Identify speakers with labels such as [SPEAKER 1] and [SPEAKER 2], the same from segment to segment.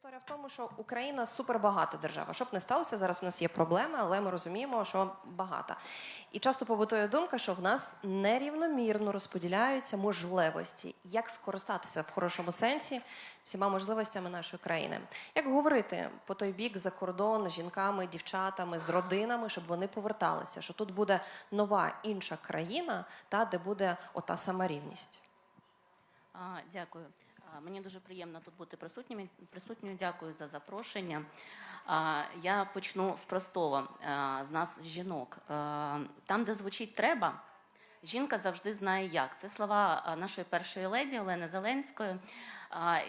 [SPEAKER 1] історія в тому, що Україна супербагата держава. Щоб не сталося, зараз в нас є проблеми, але ми розуміємо, що багата. І часто побутує думка, що в нас нерівномірно розподіляються можливості, як скористатися в хорошому сенсі всіма можливостями нашої країни. Як говорити по той бік за кордон з жінками, дівчатами, з родинами, щоб вони поверталися, що тут буде нова інша країна, та де буде ота сама рівність.
[SPEAKER 2] А, Дякую. Мені дуже приємно тут бути присутніми. Присутньою. Дякую за запрошення. Я почну з простого а, з нас, жінок. А, Там, де звучить треба, жінка завжди знає як. Це слова нашої першої леді Олени Зеленської.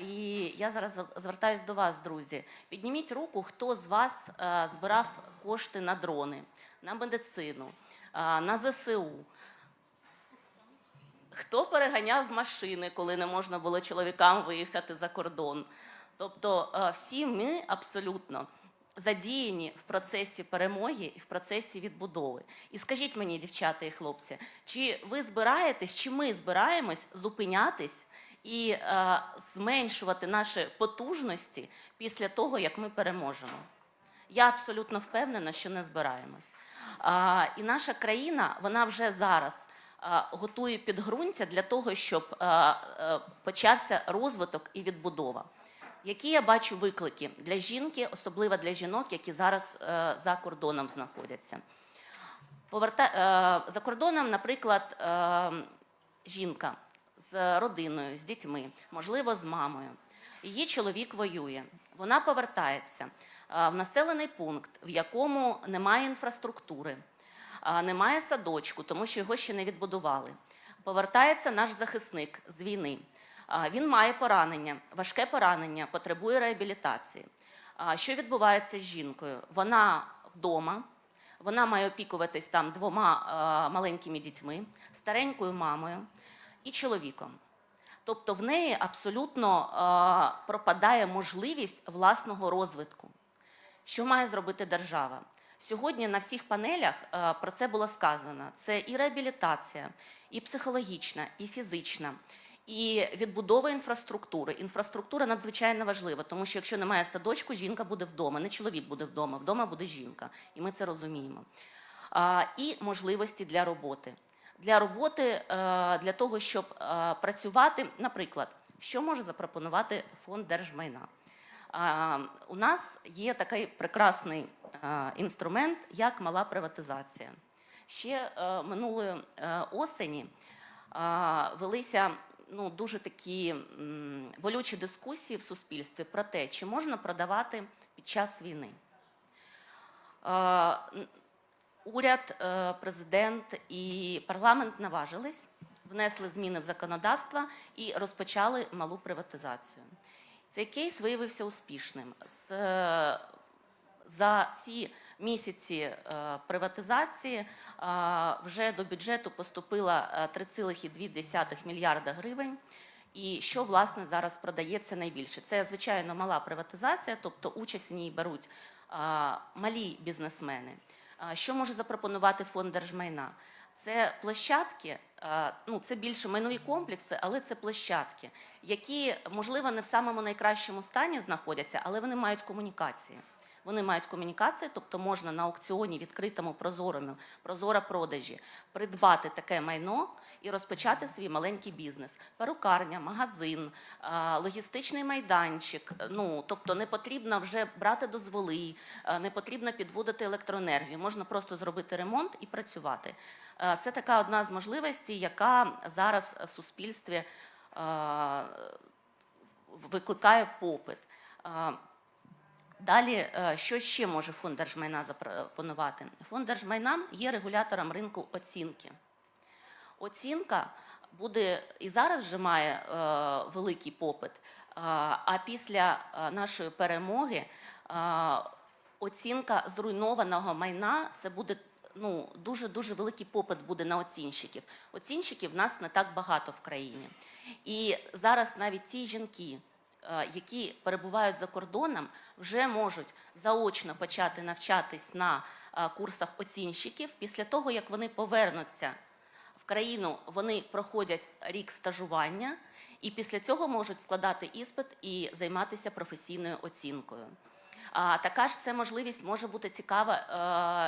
[SPEAKER 2] І я зараз звертаюся до вас, друзі. Підніміть руку, хто з вас збирав кошти на дрони, на медицину, на ЗСУ. Хто переганяв машини, коли не можна було чоловікам виїхати за кордон? Тобто е, всі ми абсолютно задіяні в процесі перемоги і в процесі відбудови. І скажіть мені, дівчата і хлопці, чи ви збираєтесь, чи ми збираємось зупинятись і е, зменшувати наші потужності після того, як ми переможемо? Я абсолютно впевнена, що не збираємось. А, і наша країна, вона вже зараз готує підґрунтя для того, щоб а, а, почався розвиток і відбудова. Які я бачу виклики для жінки, особливо для жінок, які зараз е, за кордоном знаходяться? Поверта... е, За кордоном, наприклад, е, жінка з родиною, з дітьми, можливо, з мамою. Її чоловік воює. Вона повертається е, в населений пункт, в якому немає інфраструктури, е, немає садочку, тому що його ще не відбудували. Повертається наш захисник з війни. Він має поранення, важке поранення, потребує реабілітації. Що відбувається з жінкою? Вона вдома, вона має опікуватись там двома маленькими дітьми, старенькою мамою і чоловіком. Тобто в неї абсолютно пропадає можливість власного розвитку. Що має зробити держава? Сьогодні на всіх панелях е, про це було сказано: це і реабілітація, і психологічна, і фізична, і відбудова інфраструктури. Інфраструктура надзвичайно важлива, тому що якщо немає садочку, жінка буде вдома, не чоловік буде вдома, вдома буде жінка, і ми це розуміємо. І можливості для роботи. Для роботи, е, для того, щоб е, працювати, наприклад, що може запропонувати фонд держмайна? У нас є такий прекрасний інструмент, як мала приватизація. Ще е, минулої е, осені велися ну, дуже такі болючі дискусії в суспільстві про те, чи можна продавати під час війни. Уряд, е, президент і парламент наважились, внесли зміни в законодавство і розпочали малу приватизацію. Цей кейс виявився успішним. З, е, За ці місяці е, приватизації е, вже до бюджету поступило е, 3,2 мільярда гривень. І що власне зараз продається найбільше? Це звичайно мала приватизація, тобто участь в ній беруть е, малі бізнесмени. Що може запропонувати фонд держмайна? Це площадки, е, ну це більше майнові комплекси, але це площадки, які можливо не в самому найкращому стані знаходяться, але вони мають комунікації. Вони мають комунікації, тобто можна на аукціоні відкритому, прозорому, прозора продажі придбати таке майно і розпочати свій маленький бізнес: перукарня, магазин, логістичний майданчик. Ну тобто не потрібно вже брати дозволи, не потрібно підводити електроенергію. Можна просто зробити ремонт і працювати. Це така одна з можливостей, яка зараз в суспільстві викликає попит. Далі, е, що ще може фонд держмайна запропонувати? Фонд держмайна є регулятором ринку оцінки. Оцінка буде і зараз вже має е, великий попит, е, а після е, нашої перемоги е, оцінка зруйнованого майна це буде ну, дуже дуже великий попит буде на оцінщиків. Оцінщиків в нас не так багато в країні. І зараз навіть ті жінки, які перебувають за кордоном, вже можуть заочно почати навчатись на е, курсах оцінщиків після того, як вони повернуться в країну вони проходять рік стажування і після цього можуть складати іспит і займатися професійною оцінкою. А також це можливість може бути цікава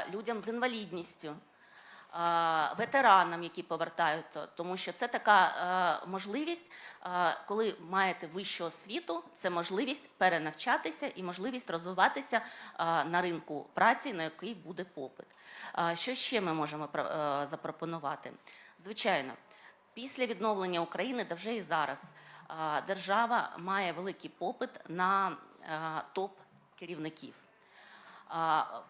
[SPEAKER 2] е, людям з інвалідністю, е, ветеранам, які повертаються, тому що це така е, можливість, е, коли маєте вищу освіту, це можливість перенавчатися і можливість розвиватися е, на ринку праці, на який буде попит. Е, Що ще ми можемо про- е, запропонувати? Звичайно, після відновлення України, та вже і зараз, е, держава має великий попит на е, топ-керівників.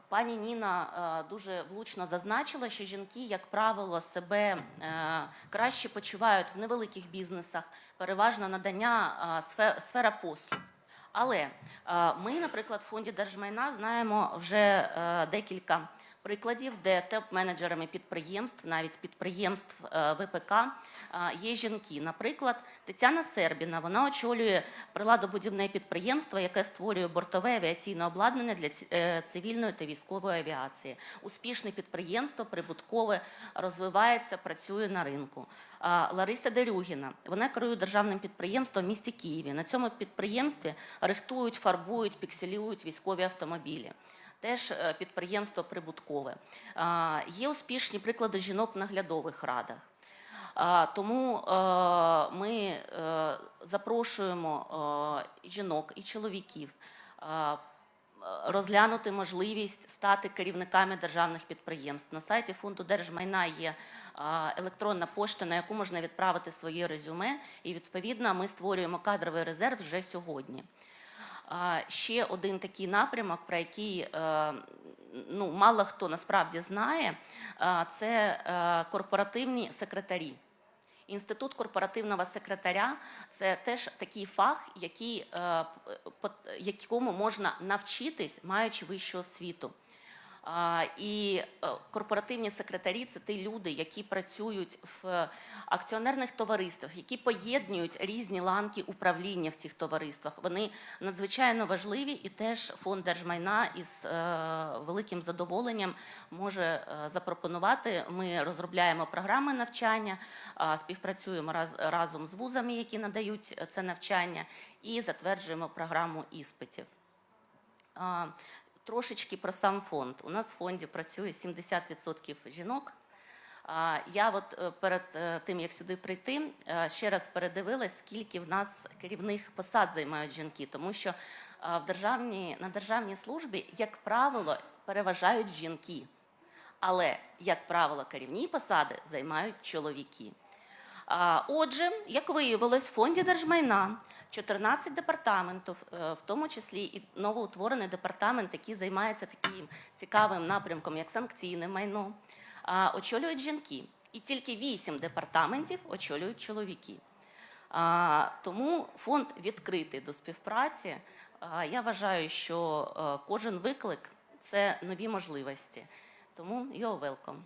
[SPEAKER 2] Пані Ніна дуже влучно зазначила, що жінки, як правило, себе е, краще почувають в невеликих бізнесах, переважно надання сфера послуг. Але ми, наприклад, в фонді держмайна знаємо вже е, декілька прикладів, де топ-менеджерами підприємств, навіть підприємств е, ВПК, е, є жінки. Наприклад, Тетяна Сербіна вона очолює приладобудівне підприємство, яке створює бортове авіаційне обладнання для е, цивільної та військової авіації. Успішне підприємство, прибуткове, розвивається, працює на ринку. Лариса Дерюгіна вона керує державним підприємством в місті Києві. На цьому підприємстві рихтують, фарбують, пікселюють військові автомобілі. Теж е, підприємство прибуткове. Є успішні приклади жінок в наглядових радах. Тому е, ми е, запрошуємо жінок і чоловіків розглянути можливість стати керівниками державних підприємств. На сайті фонду держмайна є електронна пошта, на яку можна відправити своє резюме, і відповідно ми створюємо кадровий резерв вже сьогодні. Ще один такий напрямок, про який е, ну, мало хто насправді знає, це е, корпоративні секретарі. Інститут корпоративного секретаря це теж такий фах, який, е, якому можна навчитись, маючи вищу освіту. І е, корпоративні секретарі це ті люди, які працюють в акціонерних товариствах, які поєднують різні ланки управління в цих товариствах. Вони надзвичайно важливі, і теж фонд держмайна із е, великим задоволенням може е, запропонувати. Ми розробляємо програми навчання, співпрацюємо раз, разом з вузами, які надають це навчання, і затверджуємо програму іспитів. Трошечки про сам фонд. У нас в фонді працює 70% жінок. Я от е, перед е, тим, як сюди прийти, е, ще раз передивилась, скільки в нас керівних посад займають жінки, тому що в державній, на державній службі, як правило, переважають жінки. Але, як правило, керівні посади займають чоловіки. Отже, як виявилось, в фонді держмайна 14 департаментів, е, в тому числі і новоутворений департамент, який займається таким цікавим напрямком, як санкційне майно, очолюють жінки. І тільки 8 департаментів очолюють чоловіки. Тому фонд відкритий до співпраці. Я вважаю, що е, кожен виклик це нові можливості. Тому you're welcome.